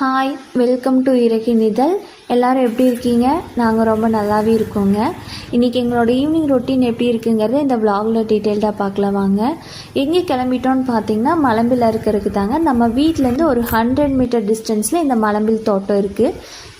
Hi welcome to இறக்கி நிதல் எல்லோரும் எப்படி இருக்கீங்க? நாங்கள் ரொம்ப நல்லாவே இருக்கோங்க. இன்றைக்கி எங்களோட ஈவினிங் ரொட்டீன் எப்படி இருக்குங்கிறத இந்த vlogல டீட்டெயில்டாக பார்க்கலாம் வாங்க. எங்கே கிளம்பிட்டோம்னு பார்த்தீங்கன்னா மலம்பில் இருக்கிறதுக்கு தாங்க. நம்ம வீட்டிலேருந்து ஒரு ஹண்ட்ரட் மீட்டர் டிஸ்டன்ஸில் இந்த மலம்பில் தோட்டம் இருக்குது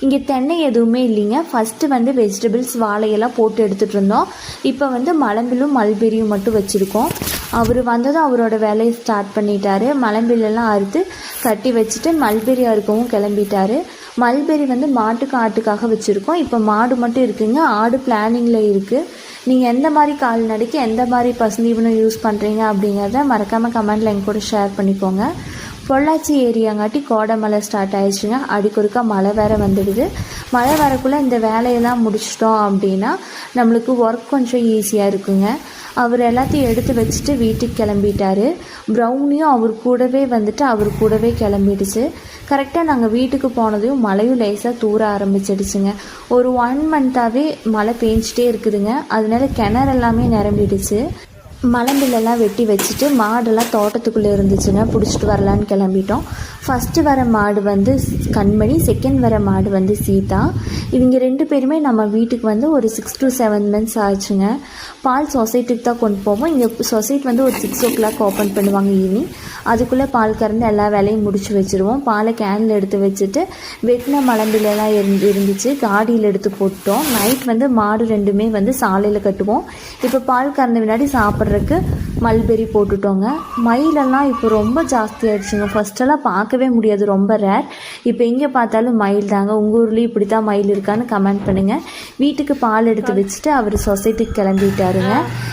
இங்கே தென்னை எதுவுமே இல்லைங்க. ஃபஸ்ட்டு வந்து வெஜிடபிள்ஸ் வாழையெல்லாம் போட்டு எடுத்துகிட்டு இருந்தோம். இப்போ வந்து மலம்பிலும் மல்பெரியும் மட்டும் வச்சுருக்கோம். அவர் வந்ததும் அவரோட வேலையை ஸ்டார்ட் பண்ணிட்டாரு. மலம்பிலெல்லாம் அறுத்து கட்டி வச்சுட்டு மல்பெரி அறுக்கவும் கிளம்பிட்டாரு. மல்பெரி வந்து மாட்டுக்கு ஆட்டுக்காக வச்சுருக்கோம். இப்போ மாடு மட்டும் இருக்குங்க. ஆடு பிளானிங்கில் இருக்குது நீங்கள் எந்த மாதிரி கால்நடைக்கு எந்த மாதிரி பசுந்தீவனம் யூஸ் பண்ணுறீங்க அப்படிங்கிறத மறக்காமல் கமெண்டில் எங்க கூட ஷேர் பண்ணிக்கோங்க. பொள்ளாச்சி ஏரியாங்காட்டி கோடை மழை ஸ்டார்ட் ஆயிடுச்சுங்க. அடிக்கொருக்கா மழை வேற வந்துடுது. மழை வரக்குள்ளே இந்த வேலையெல்லாம் முடிச்சிட்டோம் அப்படின்னா நம்மளுக்கு ஒர்க் கொஞ்சம் ஈஸியாக இருக்குங்க. அவர் எல்லாத்தையும் எடுத்து வச்சுட்டு வீட்டுக்கு கிளம்பிட்டாரு. ப்ரௌனியும் அவர் கூடவே வந்துட்டு அவர் கூடவே கிளம்பிடுச்சு. கரெக்டாக நாங்கள் வீட்டுக்கு போனதையும் மழையும் லேசாக தூர ஆரம்பிச்சிடுச்சுங்க. ஒரு ஒன் மந்த்தாகவே மழை பேஞ்சிட்டே இருக்குதுங்க. அதனால கிணறு எல்லாமே நிரம்பிடுச்சு. மலம்பிலெல்லாம் வெட்டி வச்சுட்டு மாடெல்லாம் தோட்டத்துக்குள்ளே இருந்துச்சுங்க பிடிச்சிட்டு வரலான்னு கிளம்பிட்டோம். ஃபஸ்ட்டு வர மாடு வந்து கண்மணி செகண்ட் வர மாடு வந்து சீதா. இவங்க ரெண்டு பேருமே நம்ம வீட்டுக்கு வந்து ஒரு சிக்ஸ் டு செவன் மந்த்ஸ் ஆச்சுங்க. பால் சொசைட்டிக்கு தான் கொண்டு போவோம். இங்கே சொசைட்டி வந்து ஒரு சிக்ஸ் ஓ கிளாக் ஓப்பன் பண்ணுவாங்க ஈவினிங் அதுக்குள்ளே பால் கறந்து எல்லா வேலையும் முடிச்சு வச்சுருவோம். பாலை கேனில் எடுத்து வச்சுட்டு வெட்டின மலம்பிலெல்லாம் இருந்து இருந்துச்சு. காடியில் எடுத்து போட்டோம் நைட் வந்து மாடு ரெண்டுமே வந்து சாலையில் கட்டுவோம். இப்போ பால் கறந்த வினாடி சாப்பிட்றதுக்கு மல்பெரி போட்டுட்டோங்க. மயிலெல்லாம் இப்போ ரொம்ப ஜாஸ்தி ஆயிடுச்சுங்க. ஃபர்ஸ்டெல்லாம் பார்க்கவே முடியாது. ரொம்ப ரேர் இப்போ எங்கே பார்த்தாலும் மயில் தாங்க. உங்கள் ஊர்லேயும் இப்படி தான் மயில் இருக்கான்னு கமெண்ட் பண்ணுங்கள் வீட்டுக்கு பால் எடுத்து வச்சுட்டு அவர் சொசைட்டிக்கு கிளம்பிட்டாருங்க.